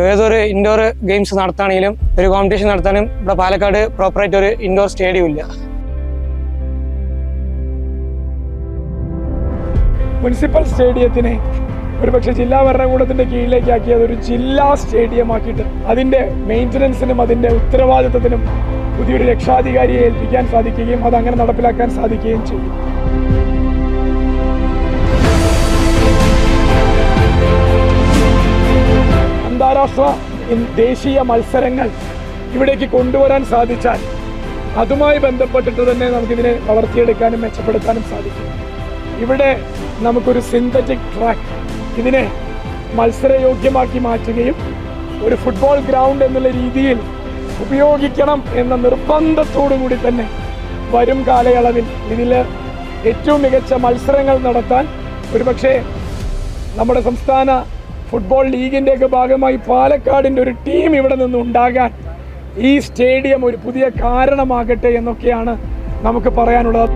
ഏതൊരു indoor games നടത്താണെങ്കിലും ഒരു competition നടത്താനും ഇവിടെ പാലക്കാട് പ്രോപ്പറായിട്ട് ഒരു ഇൻഡോർ സ്റ്റേഡിയം ഇല്ല. മുനിസിപ്പൽ സ്റ്റേഡിയത്തിനെ ഒരുപക്ഷെ ജില്ലാ ഭരണകൂടത്തിന്റെ കീഴിലേക്ക് ആക്കിയത് ഒരു ജില്ലാ സ്റ്റേഡിയം ആക്കിയിട്ട് അതിന്റെ മെയിന്റനൻസിനും അതിന്റെ ഉത്തരവാദിത്തത്തിനും പുതിയൊരു രക്ഷാധികാരിയെ ഏൽപ്പിക്കാൻ സാധിക്കുകയും അത് അങ്ങനെ നടപ്പിലാക്കാൻ സാധിക്കുകയും ചെയ്യും. അന്താരാഷ്ട്ര ദേശീയ മത്സരങ്ങൾ ഇവിടേക്ക് കൊണ്ടുവരാൻ സാധിച്ചാൽ അതുമായി ബന്ധപ്പെട്ടിട്ട് തന്നെ നമുക്കിതിനെ വളർത്തിയെടുക്കാനും മെച്ചപ്പെടുത്താനും സാധിക്കും. ഇവിടെ നമുക്കൊരു സിന്തറ്റിക് ട്രാക്ക് ഇതിനെ മത്സരയോഗ്യമാക്കി മാറ്റുകയും ഒരു ഫുട്ബോൾ ഗ്രൗണ്ട് എന്നുള്ള രീതിയിൽ ഉപയോഗിക്കണം എന്ന നിർബന്ധത്തോടു കൂടി തന്നെ വരും കാലയളവിൽ ഇതിൽ ഏറ്റവും മികച്ച മത്സരങ്ങൾ നടത്താൻ ഒരുപക്ഷെ നമ്മുടെ സംസ്ഥാന ഫുട്ബോൾ ലീഗിന്റെയൊക്കെ ഭാഗമായി പാലക്കാടിന്റെ ഒരു ടീം ഇവിടെ നിന്ന് ഉണ്ടാകാൻ ഈ സ്റ്റേഡിയം ഒരു പുതിയ കാരണമാകട്ടെ എന്നൊക്കെയാണ് നമുക്ക് പറയാനുള്ളത്.